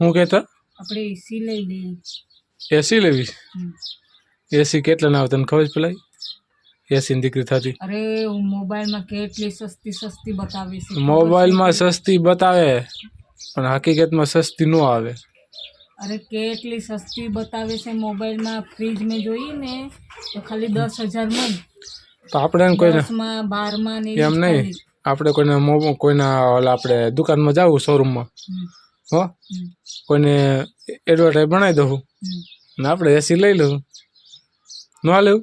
હું કહેતા આપણે એસી લઈ લઈએ એસી લેવી એસી કેટલા ના આવે તને ખબર પેલા એસી દીકરી થતી. અરે હું મોબાઈલમાં કેટલી સસ્તી સસ્તી બતાવે છે મોબાઈલમાં સસ્તી બતાવે પણ હકીકતમાં સસ્તી ન આવે. અરે કેટલી સસ્તી બતાવે છે મોબાઈલમાં? ફ્રીજ મેં જોઈ ને તો ખાલી દસ હજારમાં તો આપણે કોઈને બારમાં એમ નહીં. આપણે કોઈને કોઈના ઓલા આપણે દુકાનમાં જવું શોરૂમમાં હો? કોઈને એડવર્ટાઈઝ બનાવી દઉં ને આપણે એસી લઈ લઉં. ન લેવું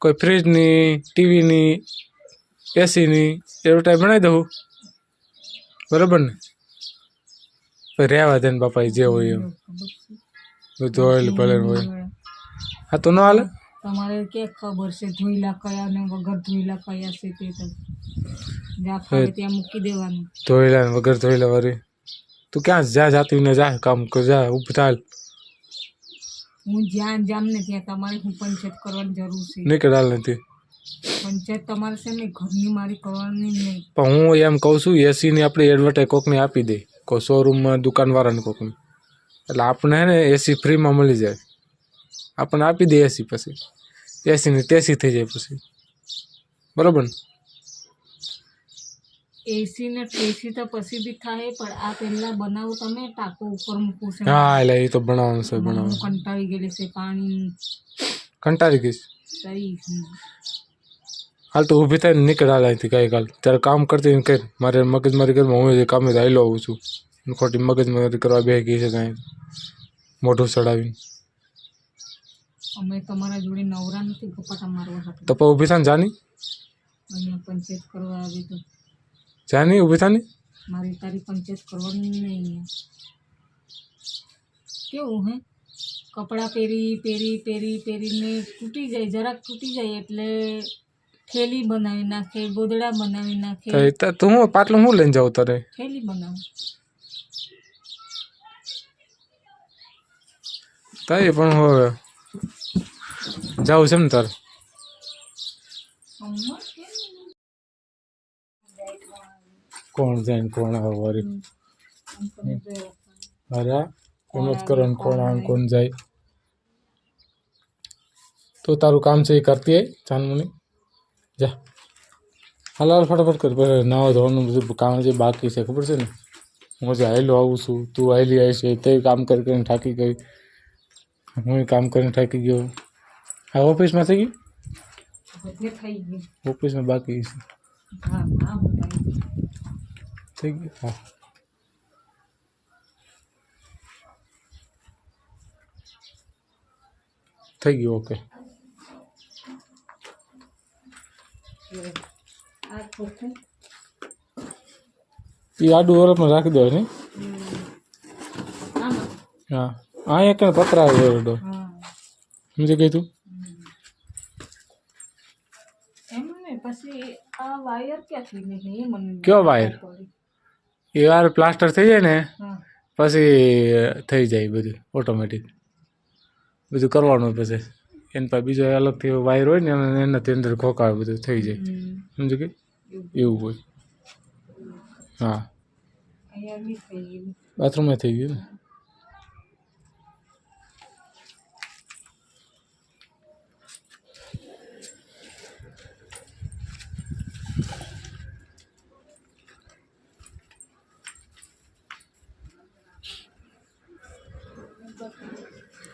કોઈ ફ્રીજની ટીવીની એસીની એડવર્ટાઈઝ બનાવી દઉં? બરાબર ને? પછી રહેવા દે ને બાપા એ જે હોય એમ. બધું ઓઇલ ભલે હોય. હા તો ન હાલે તમારે કે ખબર છે ધોઈલા કયા ને વગર ધોઈલા કયા છે તે તો. જ્યાં ફાવે ત્યાં મૂકી દેવાનું. ધોઈલા ને વગર ધોઈલા વાળી તું ક્યાં જા જાતી ને જા કામ કર જા ઊભ થાલ. હું જ્યાં જામ ને ત્યાં તમારે હું પંચાયત કરવાની જરૂર છે. નીકળ હાલ નથી. પંચાયત તમારે છે ને ઘરની મારી કરવાની નહીં. પણ હું એમ કહું છું એસીની આપણે એડવર્ટાઈઝ કોકને આપી દે. કોઈ શોરૂમમાં દુકાનવાળાને કોકને. એટલે આપણે હે ને એસી ફ્રીમાં મળી જાય. આપણને આપી દે એસી પછી. એસીની તેસી થઈ જાય પછી. બરાબર ને? એસી ને ટેસી તો પછી બી થાય પણ આ પહેલા બનાવું તમે ટાંકો ઉપર મૂકવું છે. હા એટલે એ તો બનાવવાનું છે બનાવવાનું. કંટાળી ગયેલી છે પાણી. કંટાળી ગઈશ? સહી હાલ તો ઊભી થાય ને નીકળ હાલ અહીંથી કાંઈ કાલ ત્યારે કામ કરતી ને કઈ મારે મગજમારી કરવા હું જે કામે આવેલો આવું છું. ખોટી મગજમારી કરવા બે ગઈ છે કાંઈ મોઢું ચડાવીને. અમે તમારા જોડે નવરા નથી ગપાટા મારવા હતા તો પછી ઊભી થાય ને જાની? અહીંયા પંચાયત કરવા આવી તો. જાની ઊભી થાય ને મારી તારી પંચાયત કરવાની નહીં અહીંયા. કેવું હે? કપડાં પહેરી પહેરી પહેરી પહેરીને તૂટી જાય જરાક તૂટી જાય એટલે થેલી બનાવી નાખે ગોદડા બનાવી નાખે. તો એ તો તું હું પાટલું હું લઈને જાઉં તારે થેલી બનાવે. તાઈ પણ હવે જાવું છે ને તારે હમણાં કેમ? કોણ જાય ને કોણ આવે વળી આમ તમે જોયો. અરે એમ જ કરો ને કોણ આવે ને કોણ જાય તું તારું કામ છે એ કરતી આય ચાંદમણી જા હાલ હાલ ફટાફટ કર પછી નાવા ધોવાનું બધું કામ જે બાકી છે ખબર છે ને હું જે આવેલો આવું છું તું આવેલી આવી છે તે કામ કરી કરીને થાકી ગઈ હું કામ કરીને થાકી ગયો આ ઓફિસમાં થઈ ગયું થઈ ગયું ઓફિસમાં બાકી છે હા હા થઈ ગયું હા. થઈ ગયું ઓકે. એ આડું ઓરફમાં રાખી દો ને હા. આ એક પતરા આવે એરડો હા. સમજી ગઈ તું એમ ને પછી આ વાયર ક્યાંથી નીકળી એ મને કયો વાયર? પડી. એ વાર પ્લાસ્ટર થઈ જાય ને હા. પછી થઈ જાય બધું ઓટોમેટિક. બધું કરવાનું પછી. એના પાસે બીજો અલગથી વાયર હોય ને એને એનાથી અંદર ખોકાવે બધું થઈ જાય. હમ. કે? એવું. હોય. હા. અહીંયા થઈ ગયું. બાથરૂમમાં થઈ ગયું ને?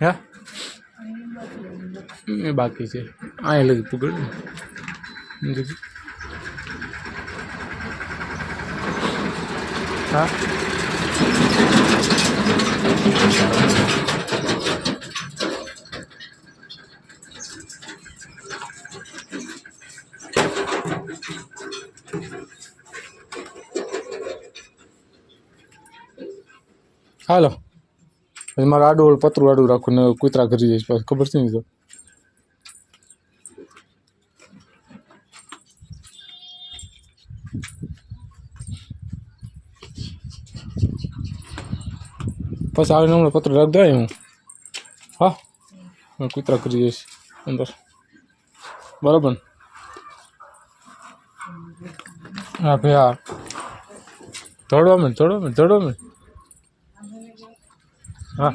હા? એ બાકી છે. આ લગી પકડ. હા? હાલો. પછી મારે આડું ઓલું પતરું આડું રાખું ને કૂતરા કરી જઈશ પછી. ખબર છે ને તો? પછી આવીને હમણાં પત્ર રાખ દે હું? હા? કૂતરા કરી જઈશ. અંદર. બરાબર હા ભાઈ, હા. દોડવા મેં દોડવા મેં દોડવા માંડ હા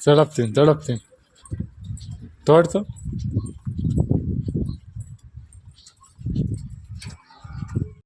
ઝડપથી ઝડપથી દોડ તો